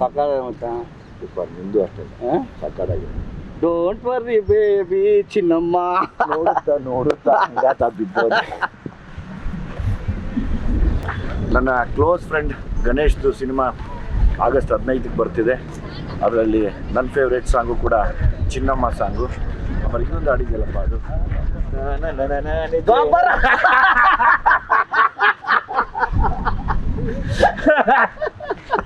ಮಚ್ಚ ಸೂಪರ್ ನಿಂದು ಅಷ್ಟೇ. ಸಕ್ಕತ್ತಾಗಿದೆ ಡೋಂಟ್ ವರ್ರಿ ಬೇಬಿ ಚಿನ್ನಮ್ಮ. ನೋಡುತ್ತಾ ನೋಡುತ್ತಾ ಹಂಗಾತ ಬಿದ್ದೋದೆ. ನನ್ನ ಕ್ಲೋಸ್ ಫ್ರೆಂಡ್ ಗಣೇಶ್ದು ಸಿನಿಮಾ ಆಗಸ್ಟ್ ಹದಿನೈದಕ್ಕೆ ಬರ್ತಿದೆ. ಅದರಲ್ಲಿ ನನ್ನ ಫೇವ್ರೇಟ್ ಸಾಂಗು ಕೂಡ ಚಿನ್ನಮ್ಮ ಸಾಂಗು ಆಮೇಲೆ ಇನ್ನೊಂದು ಹಾಡಿದೆಯಲ್ಲಪ್ಪ ಅದು.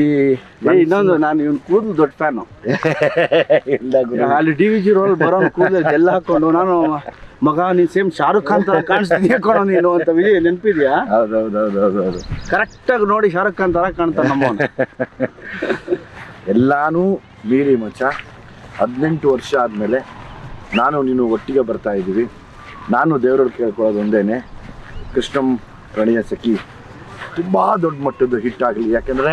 ಈ ಇನ್ನೊಂದು ನಾನು ಇವ್ನು ಕೂದಲು ದೊಡ್ಡ ಫ್ಯಾನು. ಅಲ್ಲಿ ಡಿ ವಿ ಜಿ ರೋಲ್ ಬರೋ ಕೂದಲು ಎಲ್ಲ ಹಾಕೊಂಡು ನಾನು ಮಗ ನೀನ್ ಸೇಮ್ ಶಾರುಖ್ ಖಾನ್ ತರ ಕಾಣಿಸ್ತೀನಿ ಕಣೋ ನೀನು ಅಂತ ವಿಜಯ್ ನೆನಪಿದ್ಯಾ? ಹೌದೌದೌದೌದೌದು ಕರೆಕ್ಟಾಗಿ ನೋಡಿ ಶಾರುಖ್ ಖಾನ್ ತರ ಕಾಣ್ತಾನೆ ನಮ್ಮ ಎಲ್ಲಾನು ಮೀರಿ ಮಚ್ಚ. ಹದಿನೆಂಟು ವರ್ಷ ಆದಮೇಲೆ ನಾನು ನೀನು ಒಟ್ಟಿಗೆ ಬರ್ತಾ ಇದ್ದೀವಿ. ನಾನು ದೇವರಲ್ಲಿ ಕೇಳ್ಕೊಳ್ಳೋದು ಒಂದೇನೆ. ಕೃಷ್ಣಂ ಪ್ರಣಯ ಸಖಿ ತುಂಬ ದೊಡ್ಡ ಮಟ್ಟದ್ದು ಹಿಟ್ ಆಗಲಿ. ಯಾಕೆಂದರೆ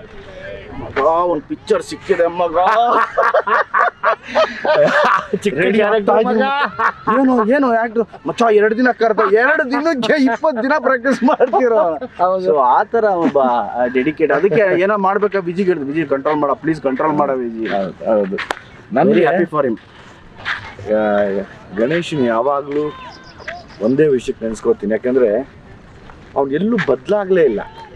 ಮಗ ಒಂದು ಪಿಕ್ಚರ್ ಸಿಕ್ಕಿದೆ ಮಗ. ಏನು ಏನು ಆಕ್ಟರ್ ಮಚ್ಚ ಎರಡು ದಿನ ಕರ್ದ ಎರಡು ದಿನಕ್ಕೆ ಇಪ್ಪತ್ತು ದಿನ ಪ್ರಾಕ್ಟೀಸ್ ಮಾಡ್ತಿರೋ? ಆತರ ಆ ಥರ ಒಬ್ಬ ಡೆಡಿಕೇಟ್ ಅದಕ್ಕೆ ಏನೋ ಮಾಡ್ಬೇಕಾ ವಿಜಿ ಹೇಳಿದ್ರು ವಿಜಿ ಕಂಟ್ರೋಲ್ ಮಾಡ ಪ್ಲೀಸ್ ಕಂಟ್ರೋಲ್ ಮಾಡ ವಿಜಿ ಹೌದು ನನಗೆ ಹ್ಯಾಪಿ ಫಾರ್ ಹಿಮ್ ಗಣೇಶನ್ ಯಾವಾಗಲೂ ಒಂದೇ ವಿಷಯಕ್ಕೆ ನೆನೆಸ್ಕೋತೀನಿ ಯಾಕಂದ್ರೆ ಅವ್ನು ಎಲ್ಲೂ ಬದಲಾಗಲೇ ಇಲ್ಲ.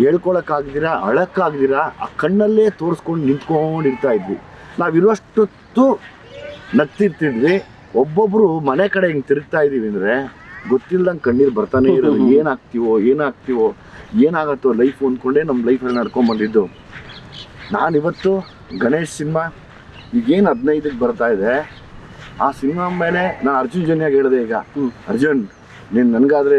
ಹೇಳ್ಕೊಳಕ್ಕಾಗ್ದಿರ ಅಳಕ್ಕಾಗ್ದಿರ ಆ ಕಣ್ಣಲ್ಲೇ ತೋರಿಸ್ಕೊಂಡು ನಿಂತ್ಕೊಂಡಿರ್ತಾ ಇದ್ವಿ. ನಾವಿರುವಷ್ಟೊತ್ತು ನಗ್ತಿರ್ತಿದ್ವಿ. ಒಬ್ಬೊಬ್ಬರು ಮನೆ ಕಡೆ ಹಿಂಗೆ ತಿರುಗ್ತಾ ಇದ್ದೀವಿ ಅಂದರೆ ಗೊತ್ತಿಲ್ಲದಂಗೆ ಕಣ್ಣೀರು ಬರ್ತಾನೆ ಇರೋದು. ಏನಾಗ್ತೀವೋ ಏನಾಗ್ತೀವೋ ಏನಾಗತ್ತೋ ಲೈಫ್ ಅಂದ್ಕೊಂಡೇ ನಮ್ಮ ಲೈಫಲ್ಲಿ ನಡ್ಕೊಂಬಂದಿದ್ದು ನಾನಿವತ್ತು ಗಣೇಶ್ ಸಿನಿಮಾ ಈಗೇನು ಹದಿನೈದಕ್ಕೆ ಬರ್ತಾ ಇದೆ. ಆ ಸಿನಿಮಾ ಮೇಲೆ ನಾನು ಅರ್ಜುನ್ ಜನ್ಯಾಗ ಹೇಳಿದೆ ಈಗ. ಅರ್ಜುನ್ ನೀನು ನನಗಾದ್ರೆ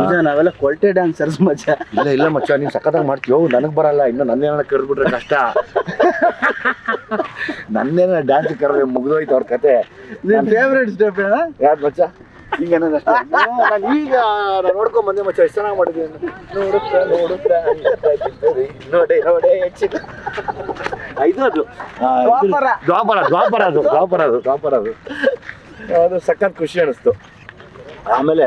ನಿಜ ನಾವೆಲ್ಲ ಕ್ವಾಲಿಟಿ ಡ್ಯಾನ್ಸರ್ಸ್ ಮಜಾ. ಇಲ್ಲ ಇಲ್ಲ ಮಚ್ಚ ನೀವು ಸಖತ್ತಾಗಿ ಮಾಡ್ತೀಯೋ? ನನಗೆ ಬರಲ್ಲ ಇನ್ನು ನನ್ನೇನ ಕರೆದ್ಬಿಟ್ರೆ ಕಷ್ಟ. ನನ್ನೇನ ಡ್ಯಾನ್ಸ್ ಕರೆದ್ರೆ ಮುಗ್ದೋಯ್ತು ಅವ್ರ ಕತೆ. ನಿನ್ ಫೇವ್ರೆಟ್ ಸ್ಟೆಪ್ ಏನ? ಯಾರು ಮಚ್ಚ? ಈಗ ನಾನು ಈಗ ನೋಡ್ಕೊಂಡ್ ಬಂದೆ ಮಚ್ಚ ಎಷ್ಟು ಚೆನ್ನಾಗಿ ಮಾಡಿದ್ವಿ ನೋಡುತ್ತಾ ನೋಡುತ್ತಾ ನೋಡಿ ನೋಡೆ ಹೆಚ್ಚಿನ. ಅದು. ದ್ವಾಪರ ದ್ವಾಪರ ಅದು ದ್ವಾಪರ ಅದು ದ್ವಾಪರ ಅದು. ಅದು ಸಖತ್ ಖುಷಿ ಅನಿಸ್ತು. ಆಮೇಲೆ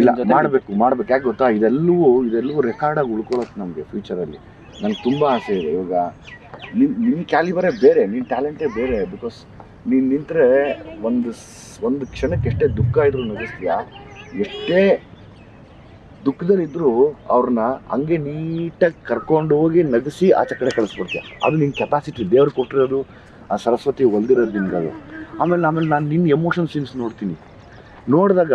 ಇಲ್ಲ ಮಾಡಬೇಕು ಮಾಡಬೇಕು. ಯಾಕೆ ಗೊತ್ತಾ? ಇದೆಲ್ಲವೂ ಇದೆಲ್ಲವೂ ರೆಕಾರ್ಡಾಗಿ ಉಳ್ಕೊಳ್ಳೋದು ನಮಗೆ ಫ್ಯೂಚರಲ್ಲಿ ನನಗೆ ತುಂಬ ಆಸೆ ಇದೆ. ಇವಾಗ ನಿನ್ನ ನಿನ್ನ ಕ್ಯಾಲಿಬರೇ ಬೇರೆ ನಿನ್ನ ಟ್ಯಾಲೆಂಟೇ ಬೇರೆ. ಬಿಕಾಸ್ ನೀನು ನಿಂತರೆ ಒಂದು ಒಂದು ಕ್ಷಣಕ್ಕೆ ಎಷ್ಟೇ ದುಃಖ ಇದ್ರೂ ನಗಿಸ್ತೀಯ? ಎಷ್ಟೇ ದುಃಖದಲ್ಲಿದ್ದರೂ ಅವ್ರನ್ನ ಹಂಗೆ ನೀಟಾಗಿ ಕರ್ಕೊಂಡು ಹೋಗಿ ನಗಿಸಿ ಆಚೆ ಕಡೆ ಕಳಿಸ್ಬಿಡ್ತೀಯ. ಅದು ನಿನ್ನ ಕೆಪಾಸಿಟಿ ದೇವ್ರು ಕೊಟ್ಟಿರೋದು ಆ ಸರಸ್ವತಿ ಹೊಲ್ದಿರೋದು ನಿಮ್ಗೆ ಅದು ಆಮೇಲೆ ಆಮೇಲೆ ನಾನು ನಿನ್ನ ಎಮೋಷನ್ ಸೀನ್ಸ್ ನೋಡ್ತೀನಿ. ನೋಡಿದಾಗ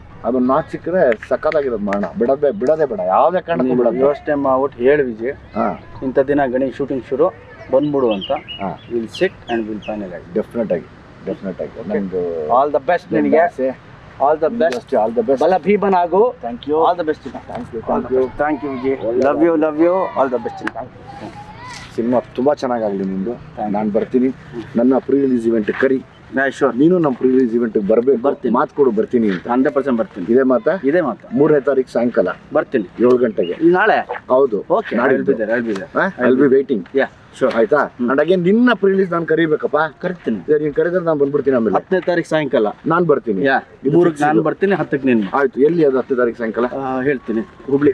ಅದನ್ನ ನಾಚ್ ಸಿಕ್ಕರೆ ಸಕ್ಕತ್ತಾಗಿರೋದು ಮಾಡೋಣ ಬಿಡದೆ ಬಿಡದೆ ಬೇಡ. ಯಾವುದೇ ಕಾರಣಕ್ಕೂ ಬಿಡೋದು. ಯೋಚನೆ ಮಾಡ್ಬಿಟ್ಟು ಹೇಳಿ ವಿಜಯ್. ಹಾಂ. ಇಂಥ ದಿನ ಗಣೇಶ್ ಶೂಟಿಂಗ್ ಶುರು ಬಂದ್ಬಿಡು ಅಂತ. ಹಾಂ. Will sit and will final ಆಗಿ ಡೆಫಿನೆಟ್ ಆಗಿ. ಡೆಫಿನೆಟ್ ಆಗಿ ನಂದು ಆಲ್ ದ ಬೆಸ್ಟ್ ನಿನಗೆ. All the best all the best ಬಲ ಭೀಮನ್ ಆಗು. Thank you all the best thank you thank you thank you Vijay. Love you love you all the best thank you cinema ತುಂಬ ಚೆನ್ನಾಗಾಗಲಿ ನಿಮ್ಮದು ನಾನು ಬರ್ತೀನಿ. ನನ್ನ ಪ್ರೀ ರಿಲೀಸ್ ಇವೆಂಟ್ ಕರಿ. ಶೋರ್ ನೀನು ನಮ್ಮ ಪ್ರೀ ರಿಲೀಸ್ ಇವೆಂಟ್ಗೆ ಬರಬೇಕು. ಬರ್ತೀನಿ. ಮಾತು ಕೊಡು ಬರ್ತೀನಿ ಅಂತ. ಹಂಡ್ರೆಡ್ ಪರ್ಸೆಂಟ್ ಬರ್ತೀನಿ. ಇದೇ ಮಾತಾ? ಇದೇ ಮಾತು. ಮೂರನೇ ತಾರೀಕು ಸಾಯಂಕಾಲ. ಬರ್ತೀನಿ. ಏಳು ಗಂಟೆಗೆ. ಈ ನಾಳೆ? ಹೌದು. ಓಕೆ ನಾಳೆ ಹೇಳ್ಬಿದ್ದಾರೆ ಬಿ ವೇಟಿಂಗ್ ಯಾ ಶೋರ್ ಆಯ್ತಾ? ಅಂಡ್ ಅಗೇನ್ ನಿನ್ನ ಪ್ರೀ ರಿಲೀಸ್ ನಾನು ಕರಿಬೇಕಪ್ಪ. ಕರಿತೀನಿ. ನೀನು ಕರೆದ್ರೆ ನಾನು ಬಂದ್ಬಿಡ್ತೀನಿ ಆಮೇಲೆ. ಹತ್ತನೇ ತಾರೀಕು ಸಾಯಂಕಾಲ. ನಾನು ಬರ್ತೀನಿ. ಯಾ ಮೂರಕ್ಕೆ ನಾನು ಬರ್ತೀನಿ ಹತ್ತಕ್ಕೆ ನೀನು ಆಯ್ತು ಎಲ್ಲಿ ಅದು ಹತ್ತನೇ ತಾರೀಕು ಸಾಯಂಕಾಲ? ಹೇಳ್ತೀನಿ. ಹುಬ್ಳಿ.